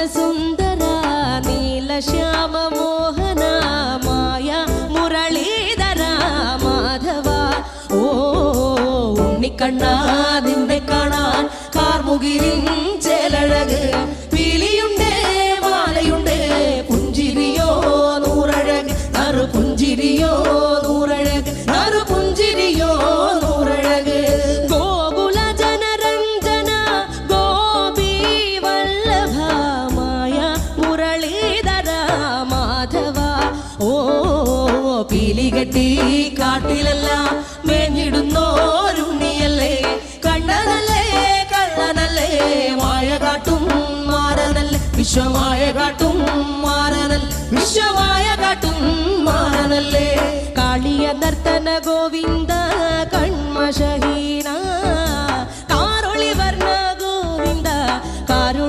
സുന്ദര നീലശ്യാമ മോഹന മായ മുരളീധര മാധവ ഓ ഉണ്ണിക്കണ്ണാ നിന്നെ കാണാൻ കാർമുകിലിൻ പീലികെട്ടി കാട്ടിലല്ല മേഞ്ഞിടുന്നോരുണ്ണിയല്ലേ? കണ്ണനല്ലേ കള്ളനല്ലേ മായ കാട്ടും മാറനല്ലേ വിശ്വമായ കാട്ടും മാറനൽ വിശ്വമായ കാട്ടും മാറനല്ലേ കാളിയ നർത്തന ഗോവിന്ദ